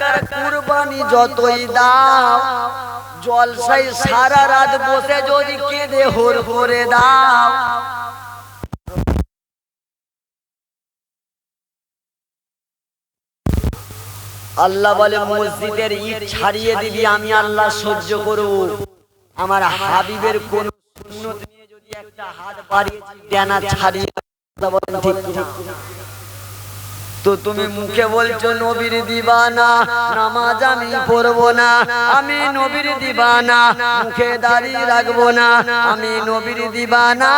টাকার কুরবানি যতই দাও জলসাই সারা রাত বসে যদি কেঁদে হোর করে দাও আল্লাহ বলে, মসজিদের ইট ছাড়িয়ে দিবি, আমি আল্লাহ সহ্য করব আমার হাবিবের কোন নিয়ে যদি একটা হাত বাড়িয়ে ডানা ছাড়িয়ে ঠিক কিনা? তো তুমি মুখে বলছো নবীর দিবানা, নামাজ আমি পড়ব না, আমি নবীর দিবানা, মুখে দাঁড়িয়ে রাখব না, আমি নবীর দিবানা,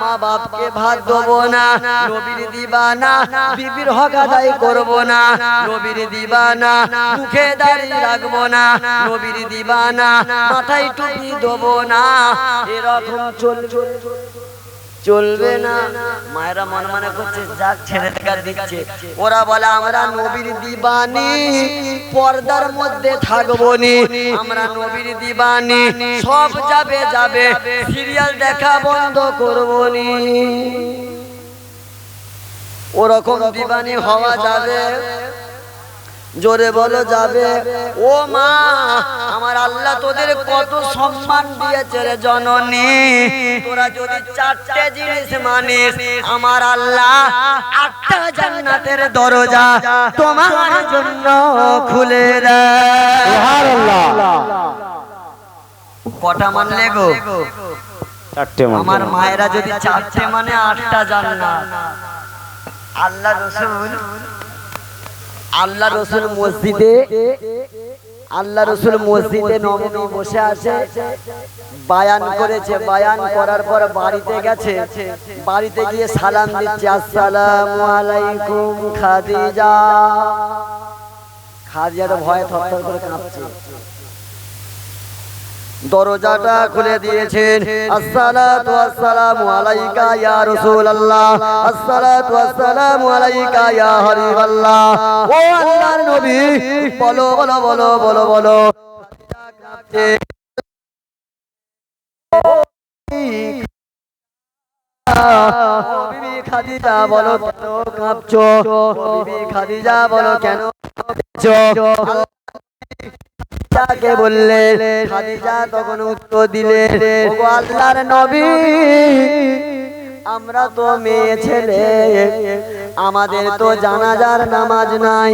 মা বাপকে ভাত দেবো না, নবীর দিবানা, বিবির হক আদায় করব না, নবীর দিবানা, মুখে দাঁড়িয়ে রাখব না, নবীর দিবানা, মাথায় টুপি দেবো না, এরকম চলবে। চলবে না। মায়েরা মনে মনে করছে, যাক ছেড়ে দেখা দিচ্ছে। ওরা বলে, আমরা নবীর দিবানি, পর্দার মধ্যে থাকব নি। আমরা নবীর দিবানি, সব যাবে যাবে। সিরিয়াল দেখা বন্ধ করব নি। ওরকম দিবানি হওয়া যাবে। জোরে বলো যাবে। ও মা আমার আল্লাহ তোদের কত সম্মান দিয়েছে রে জননী। তোরা যদি চারটে জিনিস মানিস আমার আল্লাহ আটটা জান্নাতের দরজা তোমার জন্য খুলে দেয়। কটা মানলে গো? চারটে আমার মায়েরা যদি চারটে মানে আটটা জান্নাত। আল্লাহ রসুল আল্লাহ রসুল মসজিদে আল্লাহ রসুল মসজিদে নবমী বসে আছে বায়ান করেছে বায়ান করার পর বাড়িতে গেছে বাড়িতে গিয়ে সালাম দিচ্ছে আসসালাম আলাইকুম খাদিজা। খাদিজা। তো ভয়ে থরথর করে কাঁপছে। দরজাটা খুলে দিয়েছেন। আসসালাতু আসসালামু আলাইকা ইয়া রাসূলুল্লাহ। আসসালাতু আসসালামু আলাইকা ইয়া হাবিবাল্লাহ। ও আল্লাহর নবী বলো বলো বলো বলো বলো। বিবি খাদিজা বলো কেন কাঁপছো। বিবি খাদিজা বলো কেন কাঁপছো? খাদিজাকে বললে খাদিজা তখন উত্তর দিলে ওগো আল্লাহর নবী আমরা তো মেয়ে ছেলে আমাদের তো জানাজার নামাজ নাই।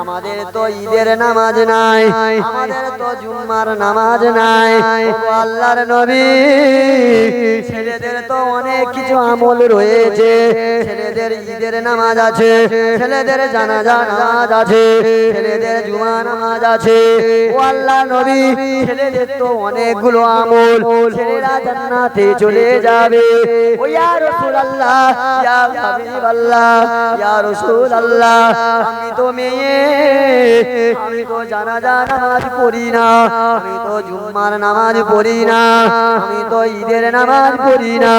আমাদের তো ঈদের নামাজ নাই। আমাদের তো জুম্মার নামাজ নাই। আল্লাহর নবী ছেলেদের তো অনেক কিছু আমল রয়েছে। ছেলেদের ঈদের নামাজ আছে। ছেলেদের জানাজা নামাজ আছে। ছেলেদের জুমা নামাজ আছে। ও আল্লাহ নবী ছেলেদের তো অনেকগুলো আমল। ছেলেরা জান্নাতে চলে যাবে। ও ইয়া রাসূলুল্লাহ ইয়া হাবিবাল্লাহ। ইয়া রাসূলুল্লাহ, আমি তো মেয়ে, আমি তো জানাজা নামাজ পড়ি না, আমি তো জুম্মার নামাজ পড়ি না, আমি তো ঈদের নামাজ পড়ি না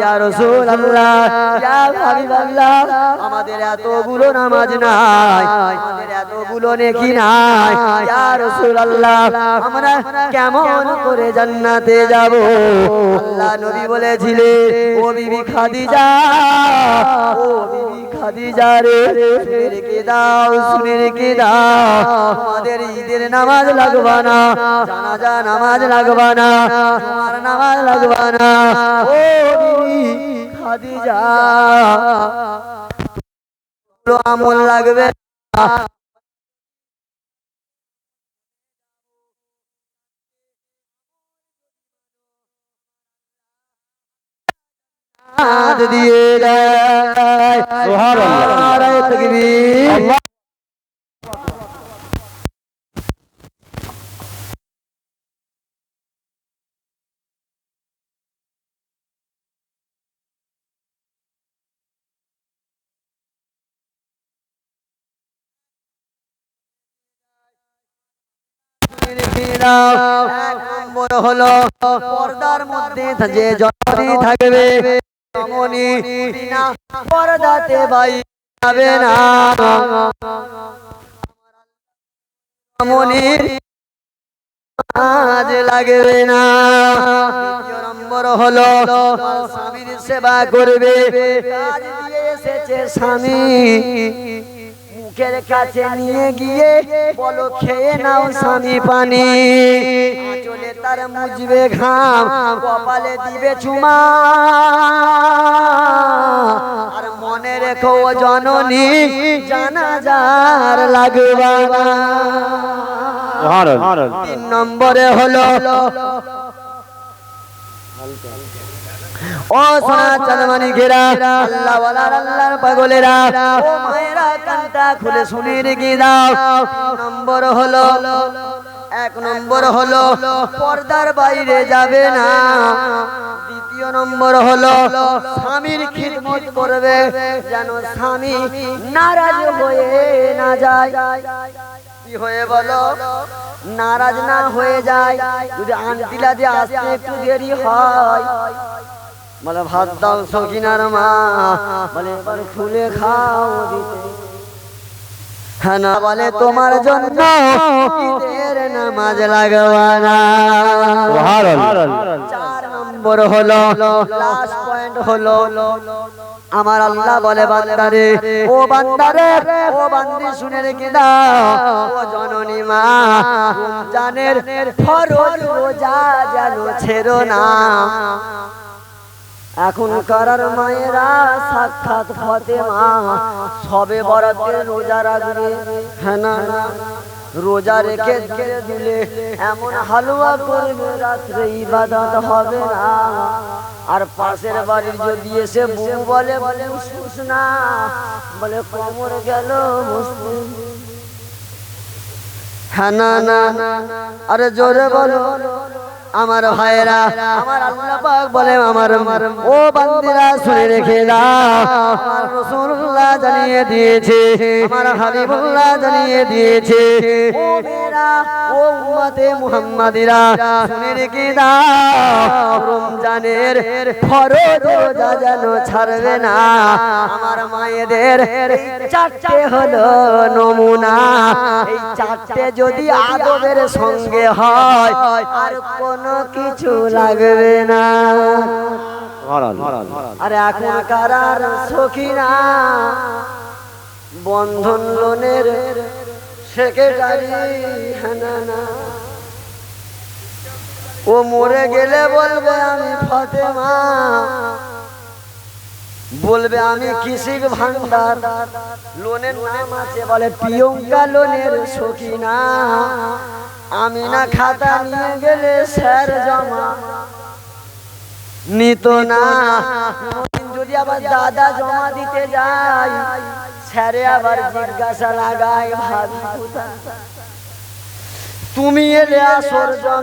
ইয়া রাসূলুল্লাহ, ইয়া হাবিবাল্লাহ, আমাদের এতগুলো নামাজ নাই, আমাদের এতগুলো নেকি নাই, ইয়া রাসূলুল্লাহ, আমরা কেমন করে জান্নাতে যাব? আল্লাহ নবী বলেছিলেন, ও বিবি খাদিজা, ও আমাদের ঈদের নামাজ লাগবা না, জানাজা নামাজ লাগবা না তোমার নামাজ লাগবা না। ও খাদিজা আমল লাগবে হাত দিয়ে দেয়। নারায়ে তাকবীর। এক নম্বর হলো পর্দার মধ্যে যে জননী থাকবে পর্দাতে বাই যাবে না। লাগবে না। নম্বর হলো, স্বামীর সেবা করবে। এসেছে স্বামী। মুখের কাছে নিয়ে গিয়ে বলো, খেয়ে নাও স্বামী পানি। তার মুজবে ঘাম, কপালে দিবে চুমা। আর মনে রেখো জননী, জানাজার লাগবা তিন নম্বরে হলো, ও সোনা চাঁদমানি ঘেরা আল্লাহ আল্লাহর পাগলেরা, ও মায়েরা কানটা খুলে শুনে রেখে দাও নম্বর হলো এক নম্বর হলো পর্দার বাইরে যাবে না। দ্বিতীয় নম্বর হলো স্বামীর খিদমত করবে যেন স্বামী নারাজ হয়ে না যায়। কি হয়ে বলো? নারাজ না হয়ে যায়। যদি আন্টিলা দিয়ে আসতে একটু দেরি হয়। বলে, ভাত দাও সকিনার মা। বলে খুলে খাও দিতে। হ্যাঁ না বলে তোমার জন্য ঈদের নামাজ লাগবানা চার নম্বর হলো লাস্ট পয়েন্ট হলো আমার আল্লাহ বলে বান্দারে ও বান্দারে ও বান্দি শুনে রেখে দাও। ও জননী মা রমজানের ফরজ রোজা যেন ছেড়ো না। এখন কারার মায়েরা সাক্ষাৎ ফতেমা সবে বরাতের রোজা রাখবে হ্যাঁ না না। রোজা রেখে দিলে এমন হালুয়া করবে রাত্রে ইবাদত হবে না। আর পাশের বাড়ির যদি এসে বউ বলে বলে উসুস না। বলে কোমর গেল মুসলিম। হ্যাঁ না না আরে জোরে বলো। আমার ভাইরা আমার আল্লাহ পাক বলে আমার ও বান্দিরা শুনে রেখে দাও। আমার রাসূলুল্লাহ জানিয়ে দিয়েছে, আমার হাবিবুল্লাহ জানিয়ে দিয়েছে। ও ও উম্মতে মুহাম্মাদিরা, শুনে রেখে দাও, রমজানের ফরজ রোজা যেন ছাড়বে না। আমার মায়েদের চারটে হলো নমুনা। এই চারটে যদি আদবের সঙ্গে হয়, আর কোনো কিছু লাগবে না। আরে এখনকার আর সখিনা, বন্ধন লোনের সেক্রেটারি না না ও মরে গেলে বলবে আমি ফতেমা। বলবে আমি কৃষিক ভান্ডার লোনের নাম আছে, বলে প্রিয়ঙ্কা লোনের সখিনা। আমি না খাতা নিয়ে গেলে স্যার জমা। নিত না। যদি আবার দাদা জমা দিতে যাই স্যারে আবার জিজ্ঞাসা লাগায় ভাবি? তুমি এলে আসর